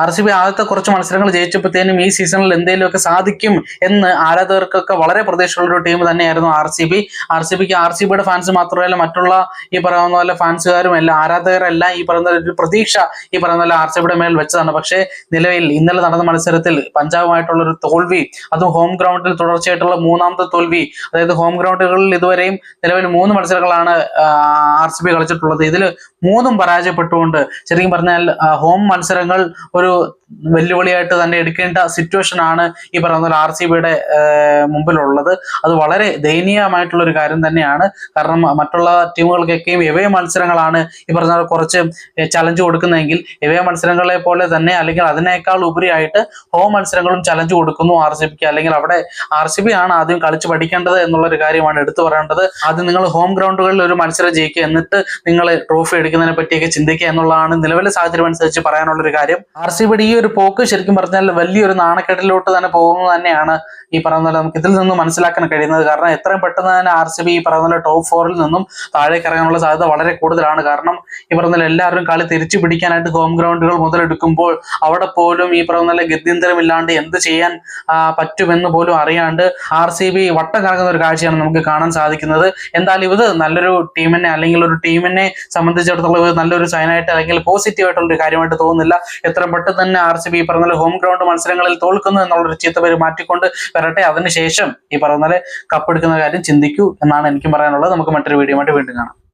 R C B ആദ്യത്തെ കുറച്ച് മത്സരങ്ങൾ ജയിച്ചപ്പോഴത്തേനും ഈ സീസണിൽ എന്തെങ്കിലുമൊക്കെ സാധിക്കും എന്ന് ആരാധകർക്കൊക്കെ വളരെ പ്രതീക്ഷയുള്ള ഒരു ടീം തന്നെയായിരുന്നു R C B. R C ബിക്ക് ആർ സി ബിയുടെ ഫാൻസ് മാത്രമല്ല മറ്റുള്ള ഈ പറയുന്ന പോലെ ഫാൻസുകാരും എല്ലാം ആരാധകരെല്ലാം ഈ പറയുന്ന ഒരു പ്രതീക്ഷ ഈ പറയുന്ന പോലെ ആർ സി ബിയുടെ മേൽ വെച്ചതാണ്. പക്ഷേ നിലവിൽ ഇന്നലെ നടന്ന മത്സരത്തിൽ പഞ്ചാബുമായിട്ടുള്ള ഒരു തോൽവി അതും ഹോം ഗ്രൗണ്ടിൽ തുടർച്ചയായിട്ടുള്ള മൂന്നാമത്തെ തോൽവി അതായത് ഹോം ഗ്രൗണ്ടുകളിൽ ഇതുവരെയും നിലവിൽ മൂന്ന് മത്സരങ്ങളാണ് ആർ സി ബി കളിച്ചിട്ടുള്ളത്. ഇതിൽ മൂന്നും പരാജയപ്പെട്ടുകൊണ്ട് ശരിക്കും പറഞ്ഞാൽ ഹോം മത്സരങ്ങൾ ഒരു വെല്ലുവിളിയായിട്ട് തന്നെ എടുക്കേണ്ട സിറ്റുവേഷൻ ആണ് ഈ പറയുന്ന പോലെ ആർ സി ബിയുടെ മുമ്പിലുള്ളത്. അത് വളരെ ദയനീയമായിട്ടുള്ള ഒരു കാര്യം തന്നെയാണ്. കാരണം മറ്റുള്ള ടീമുകൾക്കൊക്കെയും എവേ മത്സരങ്ങളാണ് ഈ പറഞ്ഞ കുറച്ച് ചലഞ്ച് കൊടുക്കുന്നതെങ്കിൽ എവേ മത്സരങ്ങളെ പോലെ തന്നെ അല്ലെങ്കിൽ അതിനേക്കാൾ ഉപരിയായിട്ട് ഹോം മത്സരങ്ങളും ചലഞ്ച് കൊടുക്കുന്നു ആർ സി ബിക്ക്. അല്ലെങ്കിൽ അവിടെ ആർ സി ബി ആണ് ആദ്യം കളിച്ച് പഠിക്കേണ്ടത് എന്നുള്ള ഒരു കാര്യമാണ് എടുത്തു പറയേണ്ടത്. ആദ്യം നിങ്ങൾ ഹോം ഗ്രൗണ്ടുകളിൽ ഒരു മത്സരം ജയിക്കുക. എന്നിട്ട് നിങ്ങൾ ട്രോഫി എടുക്കുന്നതിനെ പറ്റിയൊക്കെ ചിന്തിക്കുക എന്നുള്ളതാണ് നിലവിലെ സാഹചര്യം അനുസരിച്ച് പറയാനുള്ള ഒരു കാര്യം. ആർ സി ബിയുടെ ഈ ഒരു പോക്ക് ശരിക്കും പറഞ്ഞാൽ വലിയൊരു നാണക്കെട്ടിലോട്ട് തന്നെ പോകുന്നത് തന്നെയാണ് ഈ പറയുന്ന പോലെ നമുക്ക് ഇതിൽ നിന്ന് മനസ്സിലാക്കാൻ കഴിയുന്നത്. കാരണം എത്രയും പെട്ടെന്ന് തന്നെ ആർ സി ബി ഈ പറയുന്ന പോലെ ടോപ്പ് ഫോറിൽ നിന്നും താഴേക്ക് ഇറങ്ങാനുള്ള സാധ്യത വളരെ കൂടുതലാണ്. കാരണം ഈ പോലെ എല്ലാവരും കളി തിരിച്ചു പിടിക്കാനായിട്ട് ഹോം ഗ്രൗണ്ടുകൾ മുതലെടുക്കുമ്പോൾ അവിടെ പോലും ഈ പറയുന്ന പോലെ ഗത്യന്തരമില്ലാണ്ട് എന്ത് ചെയ്യാൻ പറ്റുമെന്ന് പോലും അറിയാണ്ട് ആർ സി ബി വട്ടം കറങ്ങുന്ന ഒരു കാഴ്ചയാണ് നമുക്ക് കാണാൻ സാധിക്കുന്നത്. എന്തായാലും ഇത് നല്ലൊരു ടീമിനെ അല്ലെങ്കിൽ ഒരു ടീമിനെ സംബന്ധിച്ചിടത്തോളം നല്ലൊരു സൈനായിട്ട് അല്ലെങ്കിൽ പോസിറ്റീവ് ആയിട്ടുള്ള ഒരു കാര്യമായിട്ട് തോന്നുന്നില്ല. എത്രയും പെട്ടെന്ന് തന്നെ ആർ സി ബി ഈ പറഞ്ഞ ഹോം ഗ്രൗണ്ട് മത്സരങ്ങളിൽ തോൽക്കുന്നു എന്നുള്ളൊരു ചീത്ത പേര് മാറ്റിക്കൊണ്ട് വരട്ടെ. അതിനുശേഷം ഈ പറഞ്ഞ കപ്പെടുക്കുന്ന കാര്യം ചിന്തിക്കൂ എന്നാണ് എനിക്കും പറയാനുള്ളത്. നമുക്ക് മറ്റൊരു വീഡിയോ ആയിട്ട് വീണ്ടും കാണാം.